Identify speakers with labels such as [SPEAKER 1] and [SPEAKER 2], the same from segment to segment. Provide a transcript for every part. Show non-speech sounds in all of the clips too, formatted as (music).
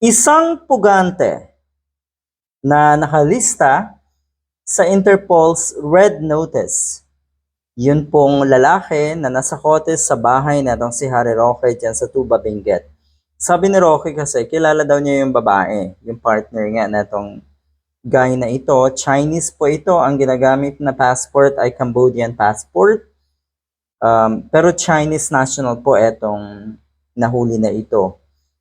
[SPEAKER 1] Isang pugante na nakalista sa Interpol's Red Notice. Yun pong lalaki na nasa kote sa bahay na si Harry Roque dyan sa Tuba Benguet. Sabi ni Roque kasi, kilala daw niya yung babae, yung partner nga na itong guy na ito. Chinese po ito, ang ginagamit na passport ay Cambodian passport. Um, pero Chinese national po itong nahuli na ito.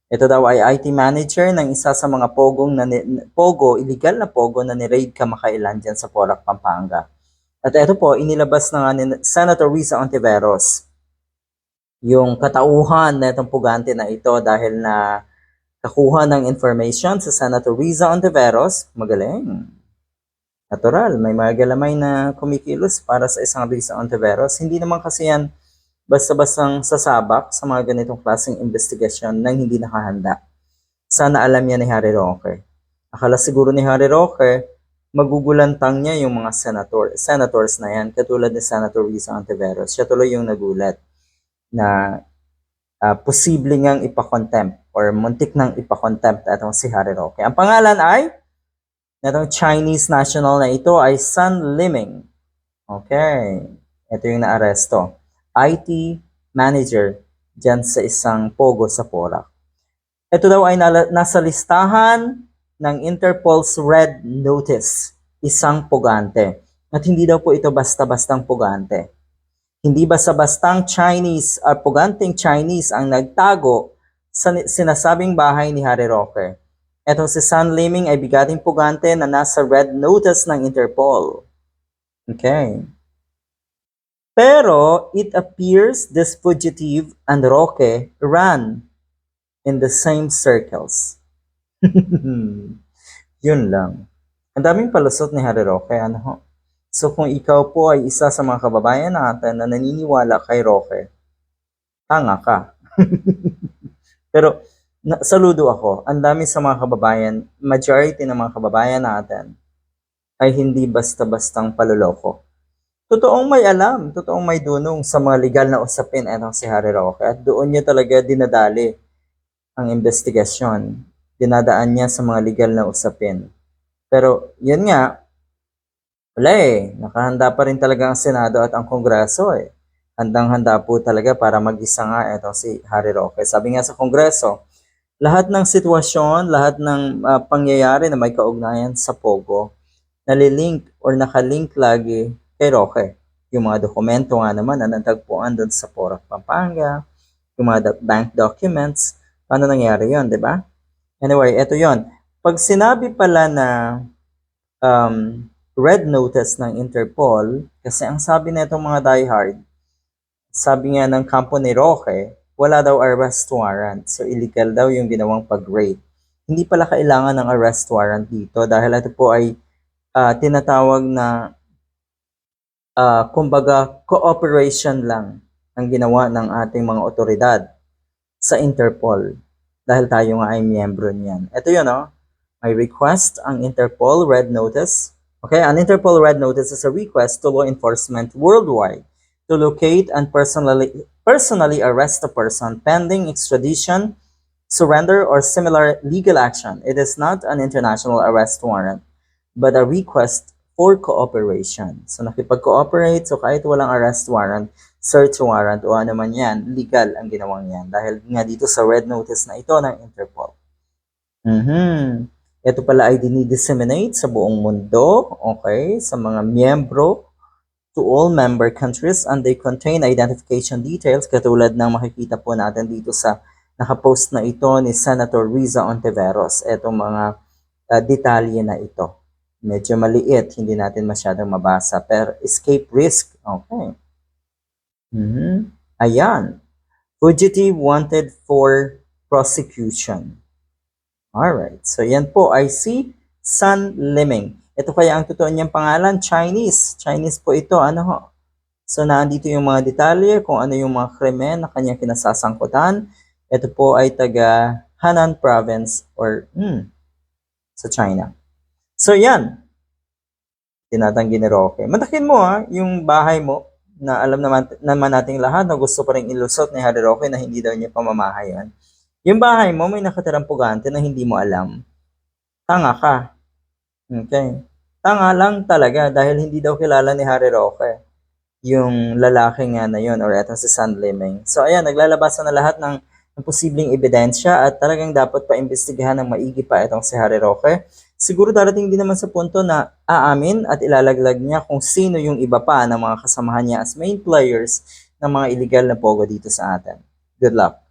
[SPEAKER 1] Ito daw ay IT manager ng isa sa mga pogong na ni- pogo, illegal na pogo na ni-raid kamakailan dyan sa Porac, Pampanga. At ito po, inilabas na nga ni Senator Risa Ontiveros yung katauhan na itong pugante na ito dahil na kakuha ng information sa Senator Riza Ontiveros. Magaling. Natural, may mga galamay na kumikilos para sa isang Riza Ontiveros. Hindi naman kasi yan basta-bastang sasabak sa mga ganitong klaseng investigasyon nang hindi nakahanda. Sana alam niya ni Harry Roque. Akala siguro ni Harry Roque, magugulantang niya yung mga senator, senators na yan, katulad ni Senator Risa Ontiveros. Siya tuloy yung nagulat na uh, posible ngang ipakontempt or muntik nang ipakontempt atong si Harry Roque. Ang pangalan ay natong Chinese national na ito ay Sun Liming. Okay. Ito yung naaresto. IT manager dyan sa isang pogo sa Porac. Ito daw ay nasa listahan ng Interpol's Red Notice, isang pugante. At hindi daw po ito basta-bastang pugante. Hindi basta-bastang Chinese at puganting Chinese ang nagtago sa sinasabing bahay ni Harry Roque. Etong si San Liming ay bigating pugante na nasa red notice ng Interpol. Okay. Pero it appears this fugitive and Roque ran in the same circles. (laughs) Yun lang. Ang daming palusot ni Harry Roque. Ano? So kung ikaw po ay isa sa mga kababayan natin na naniniwala kay Roque, tanga ka. (laughs) Pero na, saludo ako. Ang dami sa mga kababayan, majority ng mga kababayan natin ay hindi basta-bastang paluloko. Totoong may alam, totoong may dunong sa mga legal na usapin etong si Harry Roque at doon niya talaga dinadali ang investigasyon. Dinadaan niya sa mga legal na usapin. Pero yun nga, wala eh. Nakahanda pa rin talaga ang Senado at ang Kongreso eh. Handang-handa po talaga para mag-isa nga itong si Harry Roque. Sabi nga sa Kongreso, lahat ng sitwasyon, lahat ng ah, pangyayari na may kaugnayan sa Pogo, nalilink or nakalink lagi kay Roque. Yung mga dokumento nga naman na natagpuan doon sa Porac, Pampanga, yung mga bank documents, paano nangyari yon di ba? Anyway, eto yon. Pag sinabi pala na um, red notice ng Interpol, kasi ang sabi na itong mga diehard, sabi nga ng kampo ni Roque, wala daw arrest warrant. So illegal daw yung ginawang pag-raid. Hindi pala kailangan ng arrest warrant dito dahil ito po ay ah, tinatawag na ah, kumbaga cooperation lang ang ginawa ng ating mga otoridad sa Interpol dahil tayo nga ay miyembro niyan. Ito yun, oh. May request ang Interpol Red Notice. Okay, an Interpol Red Notice is a request to law enforcement worldwide to locate and personally personally arrest a person pending extradition, surrender, or similar legal action. It is not an international arrest warrant, but a request for cooperation. So nakipag-cooperate, so kahit walang arrest warrant, search warrant o ano man yan, legal ang ginawang yan. Dahil nga dito sa red notice na ito ng Interpol. Mhm. Ito pala ay dinidisseminate sa buong mundo, okay, sa mga miyembro to all member countries and they contain identification details katulad ng makikita po natin dito sa nakapost na ito ni Senator Riza Ontiveros. Etong mga uh, detalye na ito. Medyo maliit, hindi natin masyadong mabasa. Pero escape risk, okay. Mhm. Ayan. Fugitive wanted for prosecution. Alright. So, yan po ay si Sun Liming. Ito kaya ang totoo niyang pangalan, Chinese. Chinese po ito. Ano ho? So, naandito yung mga detalye kung ano yung mga krimen na kanyang kinasasangkutan. Ito po ay taga Hanan Province or hmm, sa China. So, yan. Tinatanggi ni Roque. Matakin mo ha, yung bahay mo na alam naman, naman nating lahat na gusto pa rin ilusot ni Harry Roque na hindi daw niya pamamahayan. Yung bahay mo may nakatirang pugante na hindi mo alam. Tanga ka. Okay. Tanga lang talaga dahil hindi daw kilala ni Harry Roque yung lalaki nga na yun or etong si San Liming. So ayan, naglalabasan na lahat ng, ng posibleng ebidensya at talagang dapat pa imbestigahan ng maigi pa itong si Harry Roque. Siguro darating din naman sa punto na aamin at ilalaglag niya kung sino yung iba pa ng mga kasamahan niya as main players ng mga illegal na pogo dito sa atin. Good luck.